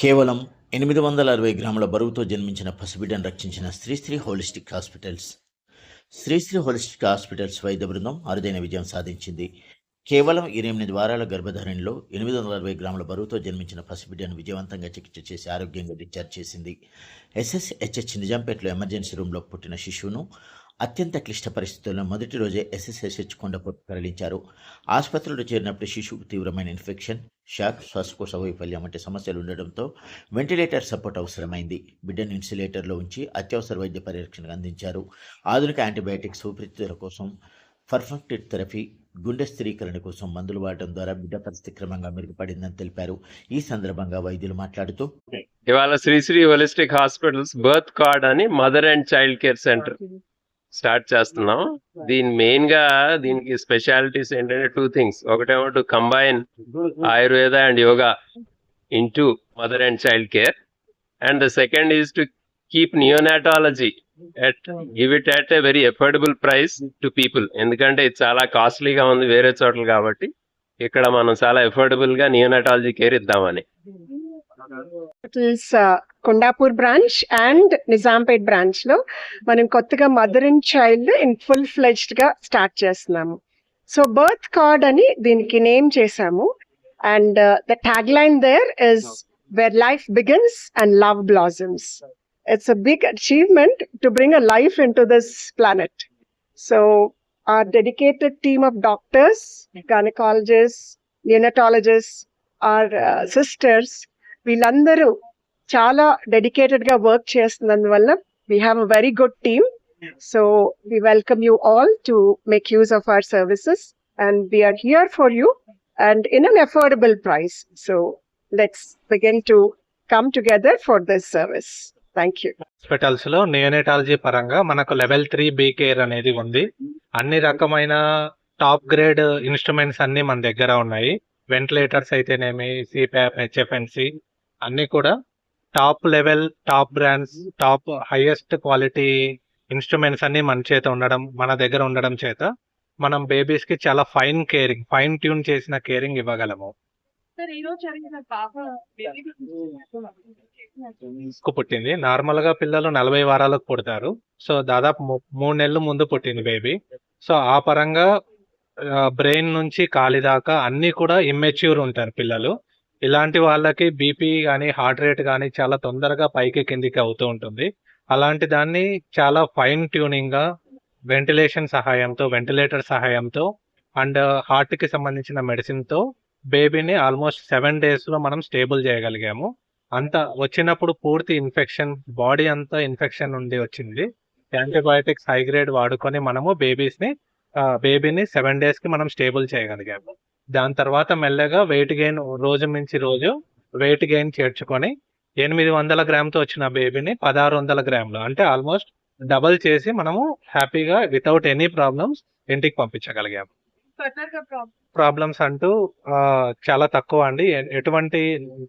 కేవలం ఎనిమిది వందల అరవై గ్రాముల బరువుతో జన్మించిన పసిబిడ్డను రక్షించిన Sri Sri holistic hospitals. Sri Sri holistic hospitals వైద్య బృందం అరుదైన విజయం సాధించింది. కేవలం ఎనిమిది వారాల గర్భధారణలో ఎనిమిది వందల అరవై గ్రాముల బరువుతో జన్మించిన పసిబిడ్డను విజయవంతంగా చికిత్స చేసి ఆరోగ్యంగా డిశ్చార్జ్ చేసింది. ఎస్ఎస్హెచ్హెచ్ నిజాంపేటలో ఎమర్జెన్సీ రూమ్లో పుట్టిన శిశువును అత్యంత క్లిష్ట పరిస్థితుల్లో మొదటి రోజే ఎస్ఎస్హెచ్హెచ్ కొండపోటు తరలించారు. ఆసుపత్రిలో చేరినప్పుడు శిశువుకు తీవ్రమైన ఇన్ఫెక్షన్ షాక్ శ్వాసకోశ వైఫల్యం వంటి సమస్యలు ఉండడంతో వెంటిలేటర్ సపోర్ట్ అవసరమైంది. బిడ్డను ఇన్సులేటర్లో ఉంచి అత్యవసర వైద్య పరిరక్షణకు అందించారు. ఆధునిక యాంటీబయాటిక్స్ ఊపిరితిత్తుల కోసం పర్ఫెక్టెడ్ థెరపీ గుండె స్థిరీకరణ కోసం మందులు వాడటం ద్వారా బిడ్డ పరిస్థితి క్రమంగా మెరుగుపడిందని తెలిపారు. ఈ సందర్భంగా వైద్యులు మాట్లాడుతూ ఇవాళ Sri Sri holistic hospitals birth card అని mother and child care centre start చేస్తున్నాం. దీని మెయిన్గా దీనికి స్పెషాలిటీస్ ఏంటంటే టూ థింగ్స్. ఒకటేమో to combine Ayurveda and yoga into mother and child care. And the second is to keep neonatology at give it at a very affordable price to people. ఎందుకంటే ఇది చాలా కాస్ట్లీగా ఉంది వేరే చోట్ల కాబట్టి. ఇక్కడ మనం చాలా ఎఫోర్డబుల్గా నియోనాటాలజీ కేర్ ఇద్దామని. Hospitals Kondapur branch and Nizampet బ్రాంచ్లో మనం కొత్తగా mother and child in full ఫ్లెజ్డ్గా start చేస్తున్నాము. సో బర్త్ కార్డ్ అని దీనికి నేమ్ చేసాము and the tag line there is where life begins and love blossoms it's a big achievement to bring a life into this planet so our dedicated team of doctors, gynecologists, neonatologists, our uh, sisters, వీళ్ళందరూ చాలా డెడికేటెడ్గా work చేస్తున్నందువల్ల we have a very good team so we welcome you all to make use of our services and we are here for you and in an affordable price so let's begin to come together for this service thank you హాస్పిటల్స్లో నియోనెటాలజీ పరంగా మనకు level three B care అనేది ఉంది. అన్ని రకమైన top grade instruments అన్ని మన దగ్గర ఉన్నాయి. వెంటిలేటర్స్ అయితేనేమి సిప్యాప్ హెచ్ఎఫ్ఎన్సి అన్ని కూడా top level top brands top highest quality instruments అన్ని మన చేత ఉండడం మన దగ్గర ఉండడం చేత మనం బేబీస్కి చాలా ఫైన్ కేరింగ్ ఫైన్ ట్యూన్ చేసిన కేరింగ్ ఇవ్వగలము. పుట్టింది. నార్మల్గా పిల్లలు నలభై వారాలకు పుడతారు. సో దాదాపు మూడు నెలలు ముందు పుట్టింది బేబీ. సో ఆ పరంగా బ్రెయిన్ నుంచి కాలి దాకా అన్ని కూడా ఇమ్మెచ్యూర్ ఉంటారు పిల్లలు. ఇలాంటి వాళ్ళకి బీపీ కానీ హార్ట్ రేట్ కానీ చాలా తొందరగా పైకి కిందికి అవుతూ ఉంటుంది. అలాంటి దాన్ని చాలా ఫైన్ ట్యూనింగ్గా వెంటిలేషన్ సహాయంతో వెంటిలేటర్ సహాయంతో అండ్ హార్ట్కి సంబంధించిన మెడిసిన్తో బేబీని ఆల్మోస్ట్ సెవెన్ డేస్లో మనం స్టేబుల్ చేయగలిగాము. అంత వచ్చినప్పుడు పూర్తి ఇన్ఫెక్షన్ బాడీ అంతా ఇన్ఫెక్షన్ ఉండి వచ్చింది. యాంటీబయాటిక్స్ హై గ్రేడ్ వాడుకొని మనము బేబీస్ని బేబీని సెవెన్ డేస్కి మనం స్టేబుల్ చేయగలిగాము. దాని తర్వాత మెల్లగా వెయిట్ గెయిన్ రోజు మించి రోజు వెయిట్ గెయిన్ చేర్చుకొని ఎనిమిది వందల గ్రామ్తో వచ్చిన బేబీని పదహారు వందల గ్రాములు అంటే ఆల్మోస్ట్ డబల్ చేసి మనము హ్యాపీగా వితౌట్ ఎనీ ప్రాబ్లమ్స్ ఇంటికి పంపించగలిగాము. ప్రాబ్లమ్స్ అంటూ చాలా తక్కువ అండి. ఎటువంటి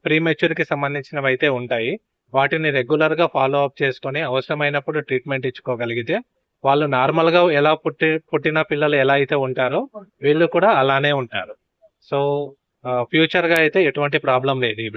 ప్రీమెచ్యూర్కి సంబంధించినవి అయితే ఉంటాయి. వాటిని రెగ్యులర్గా ఫాలో అప్ చేసుకొని అవసరమైనప్పుడు ట్రీట్మెంట్ ఇచ్చుకోగలిగితే వాళ్ళు నార్మల్గా ఎలా పుట్టి పుట్టిన పిల్లలు ఎలా అయితే ఉంటారో వీళ్ళు కూడా అలానే ఉంటారు. సో ఫ్యూచర్గా అయితే ఎటువంటి ప్రాబ్లం లేదు ఈ